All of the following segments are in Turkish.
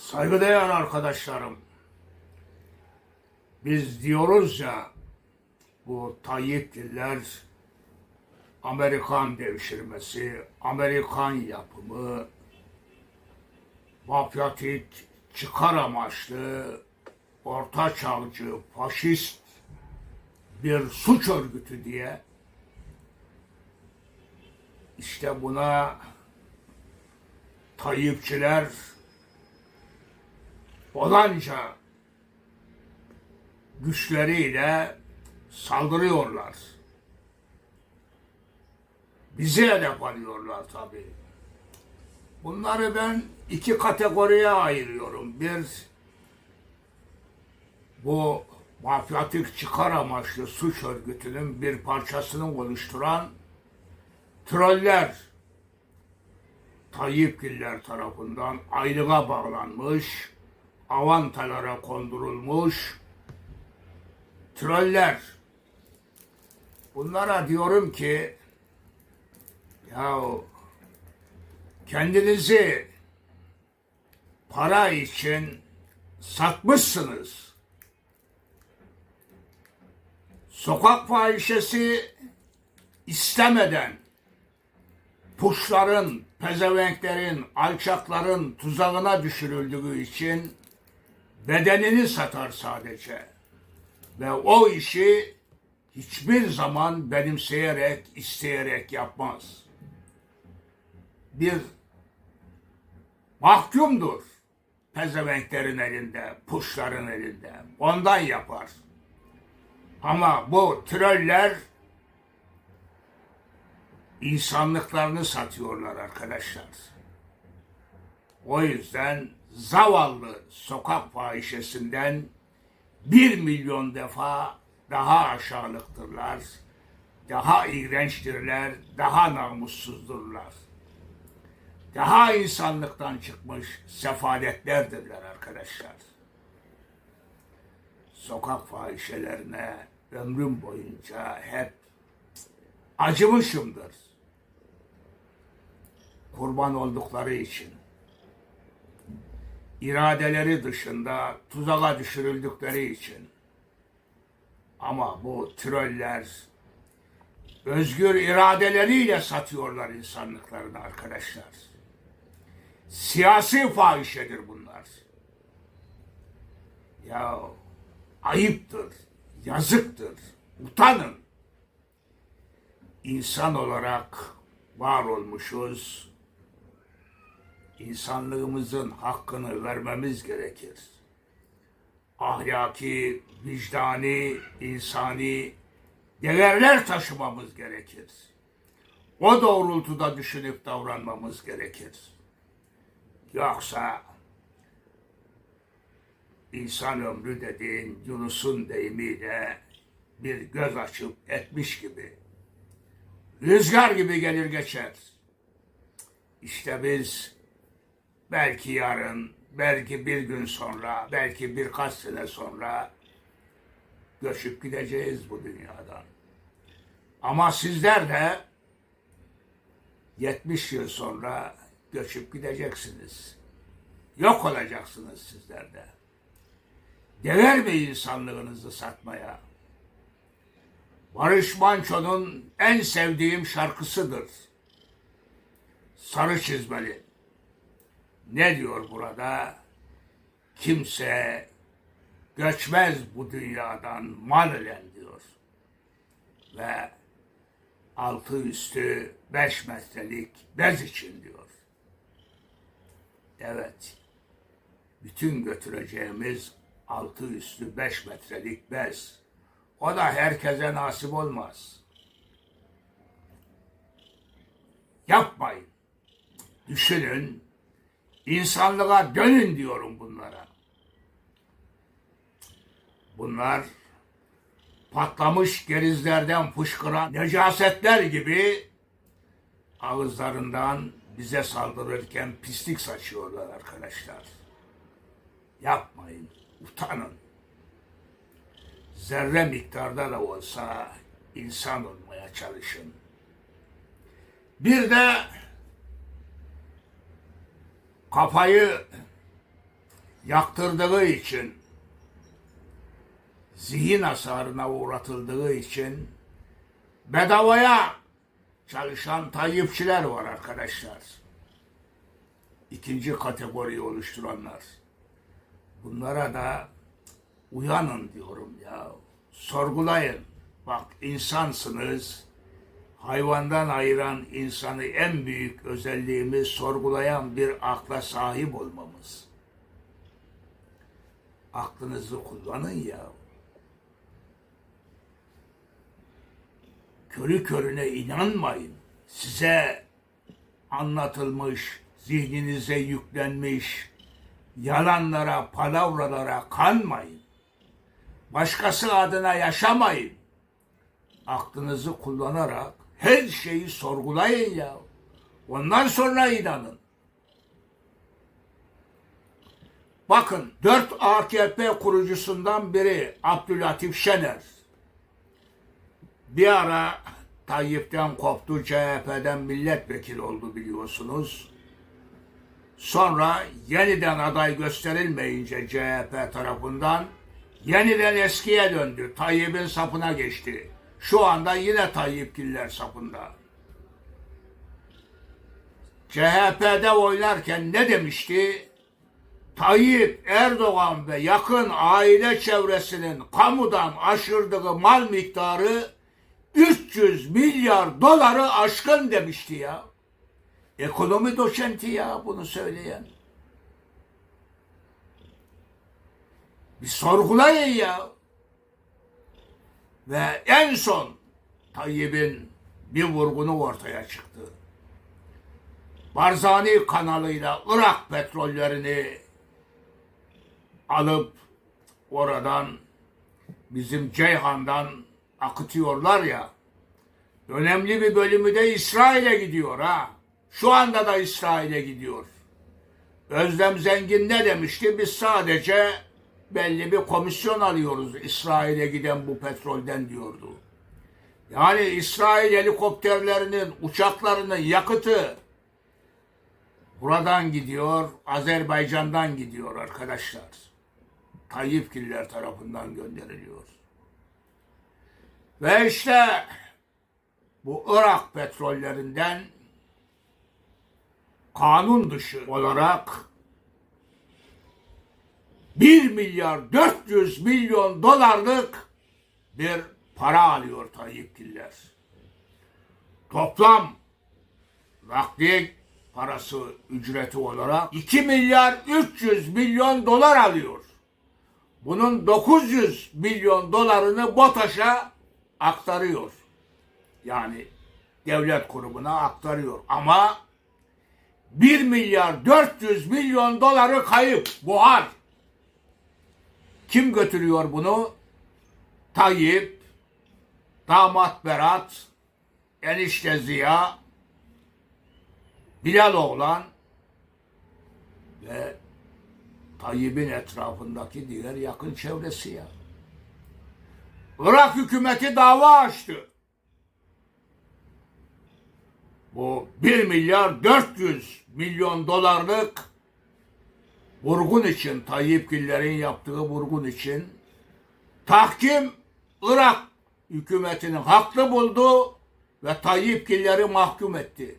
Saygıdeğer arkadaşlarım, biz diyoruz ya bu Tayyip Diller Amerikan devşirmesi, Amerikan yapımı, mafyatik, çıkar amaçlı, orta çağcı, faşist bir suç örgütü diye işte buna Tayyipçiler olanca güçleriyle saldırıyorlar. Bizi hedef alıyorlar tabii. Bunları ben iki kategoriye ayırıyorum. Bir, bu mafyatik çıkar amaçlı suç örgütünün bir parçasını oluşturan troller, Tayyipgiller tarafından ayrığa bağlanmış, avantalara kondurulmuş troller. Bunlara diyorum ki ya kendinizi para için satmışsınız. Sokak fahişesi istemeden puşların, pezevenklerin, alçakların tuzağına düşürüldüğü için bedenini satar sadece. Ve o işi hiçbir zaman benimseyerek, isteyerek yapmaz. Bir mahkumdur pezevenklerin elinde, puşların elinde. Ondan yapar. Ama bu troller insanlıklarını satıyorlar arkadaşlar. O yüzden zavallı sokak fahişesinden bir milyon defa daha aşağılıktırlar, daha iğrençtirler, daha namussuzdurlar. Daha insanlıktan çıkmış sefaletlerdirler arkadaşlar. Sokak fahişelerine ömrüm boyunca hep acımışımdır. Kurban oldukları için iradeleri dışında tuzağa düşürüldükleri için. Ama bu troller özgür iradeleriyle satıyorlar insanlıklarını arkadaşlar. Siyasi fahişedir bunlar. Ya ayıptır, yazıktır, utanın. İnsan olarak var olmuşuz insanlığımızın hakkını vermemiz gerekir. Ahlaki, vicdani, insani değerler taşımamız gerekir. O doğrultuda düşünüp davranmamız gerekir. Yoksa insan ömrü dediğin Yunus'un deyimiyle bir göz açıp etmiş gibi rüzgar gibi gelir geçer. İşte biz belki yarın, belki bir gün sonra, belki birkaç sene sonra göçüp gideceğiz bu dünyadan. Ama sizler de 70 yıl sonra göçüp gideceksiniz. Yok olacaksınız sizler de. Değer mi insanlığınızı satmaya? Barış Manço'nun en sevdiğim şarkısıdır. Sarı çizmeli. Ne diyor burada? Kimse göçmez bu dünyadan mal ile diyor. Ve altı üstü beş metrelik bez için diyor. Evet. Bütün götüreceğimiz altı üstü beş metrelik bez. O da herkese nasip olmaz. Yapmayın. Düşünün. İnsanlığa dönün diyorum bunlara. Bunlar patlamış gerizlerden fışkıran necasetler gibi ağızlarından bize saldırırken pislik saçıyorlar arkadaşlar. Yapmayın, utanın. Zerre miktarda da olsa insan olmaya çalışın. Bir de kafayı yaktırdığı için, zihin hasarına uğratıldığı için bedavaya çalışan Tayyipçiler var arkadaşlar. İkinci kategoriyi oluşturanlar. Bunlara da uyanın diyorum ya. Sorgulayın. Bak insansınız. Hayvandan ayıran insanı en büyük özelliğimiz sorgulayan bir akla sahip olmamız. Aklınızı kullanın ya. Körü körüne inanmayın. Size anlatılmış, zihninize yüklenmiş yalanlara, palavralara kanmayın. Başkası adına yaşamayın. Aklınızı kullanarak her şeyi sorgulayın ya. Ondan sonra inanın. Bakın dört AKP kurucusundan biri Abdülatif Şener. Bir ara Tayyip'ten koptu, CHP'den milletvekili oldu biliyorsunuz. Sonra yeniden aday gösterilmeyince CHP tarafından yeniden eskiye döndü. Tayyip'in sapına geçti. Şu anda yine Tayyipgiller sapında. CHP'de oynarken ne demişti? Tayyip Erdoğan ve yakın aile çevresinin kamudan aşırdığı mal miktarı 300 milyar doları aşkın demişti ya. Ekonomi doçenti ya bunu söyleyen. Bir sorgulayın ya. Ve en son Tayyip'in bir vurgunu ortaya çıktı. Barzani kanalıyla Irak petrollerini alıp oradan bizim Ceyhan'dan akıtıyorlar ya. Önemli bir bölümü de İsrail'e gidiyor ha. Şu anda da İsrail'e gidiyor. Özlem Zengin ne demişti? Biz sadece belli bir komisyon alıyoruz İsrail'e giden bu petrolden diyordu. Yani İsrail helikopterlerinin, uçaklarının yakıtı buradan gidiyor, Azerbaycan'dan gidiyor arkadaşlar. Tayyipgiller tarafından gönderiliyor. Ve işte bu Irak petrollerinden kanun dışı olarak 1 milyar 400 milyon dolarlık bir para alıyor Tayyipgiller. Toplam nakliye parası ücreti olarak 2 milyar 300 milyon dolar alıyor. Bunun 900 milyon dolarını BOTAŞ'a aktarıyor. Yani devlet kurumuna aktarıyor. Ama 1 milyar 400 milyon doları kayıp, buhar. Kim götürüyor bunu? Tayyip, damat Berat, enişte Ziya, Bilal oğlan ve Tayyip'in etrafındaki diğer yakın çevresi ya. Irak hükümeti dava açtı. Bu 1 milyar 400 milyon dolarlık vurgun için, Tayyip Güller'in yaptığı vurgun için tahkim Irak hükümetini haklı buldu ve Tayyip Güller'i mahkum etti.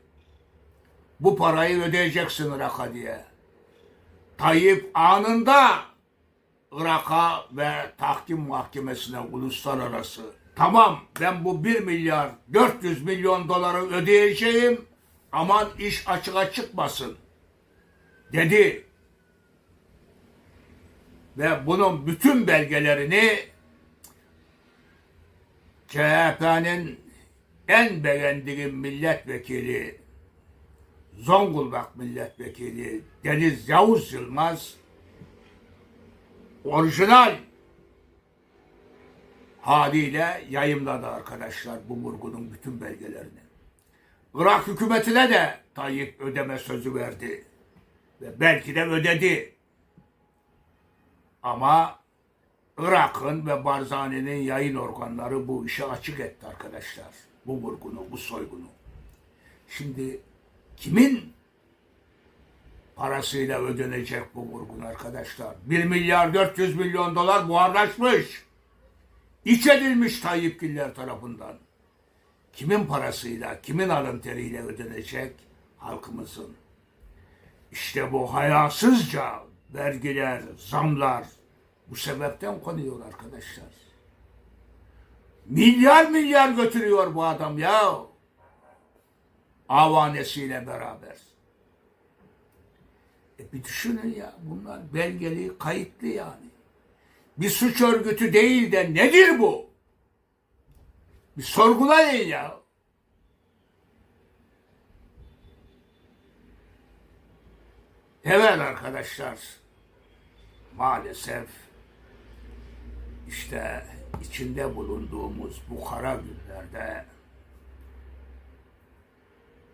Bu parayı ödeyeceksin Irak'a diye. Tayyip anında Irak'a ve tahkim mahkemesine uluslararası tamam ben bu 1 milyar 400 milyon doları ödeyeceğim aman iş açığa çıkmasın dedi. Ve bunun bütün belgelerini CHP'nin en beğendiği milletvekili Zonguldak milletvekili Deniz Yavuz Yılmaz orijinal haliyle yayımladı arkadaşlar bu vurgunun bütün belgelerini. Irak hükümetine de Tayyip ödeme sözü verdi. Ve belki de ödedi. Ama Irak'ın ve Barzani'nin yayın organları bu işi açık etti arkadaşlar. Bu vurgunu, bu soygunu. Şimdi kimin parasıyla ödenecek bu vurgun arkadaşlar. 1 milyar 400 milyon dolar buharlaşmış. İç edilmiş Tayyip Giller tarafından. Kimin parasıyla, kimin alın teriyle ödenecek? Halkımızın. İşte bu hayasızca vergiler, zamlar bu sebepten konuyor arkadaşlar. Milyar milyar götürüyor bu adam ya. Avanesiyle beraber. E bir düşünün ya bunlar belgeli, kayıtlı yani. Bir suç örgütü değil de nedir bu? Bir sorgulayın ya. Evet arkadaşlar. Maalesef işte içinde bulunduğumuz bu kara günlerde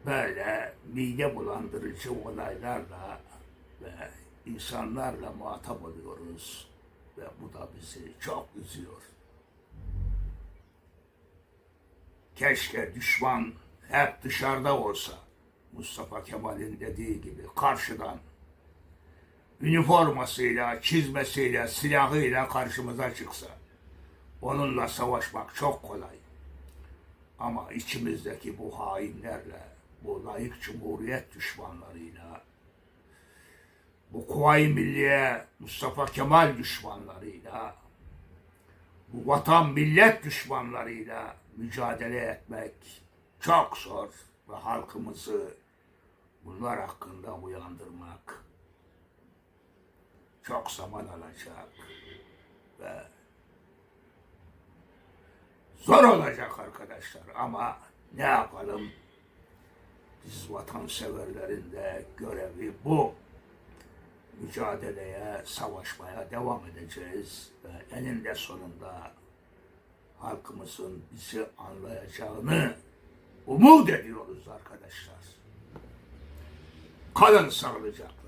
böyle mide bulandırıcı olaylarla ve insanlarla muhatap oluyoruz ve bu da bizi çok üzüyor. Keşke düşman hep dışarıda olsa. Mustafa Kemal'in dediği gibi karşıdan üniformasıyla, çizmesiyle, silahıyla karşımıza çıksa. Onunla savaşmak çok kolay. Ama içimizdeki bu hainlerle, bu layık cumhuriyet düşmanlarıyla, bu Kuvayi Milliye Mustafa Kemal düşmanlarıyla, bu vatan millet düşmanlarıyla mücadele etmek çok zor ve halkımızı bunlar hakkında uyandırmak çok zaman alacak ve zor olacak arkadaşlar ama ne yapalım biz vatanseverlerin de görevi bu mücadeleye, savaşmaya devam edeceğiz ve eninde sonunda halkımızın bizi anlayacağını umut ediyoruz arkadaşlar. Kalın sağlıcakla.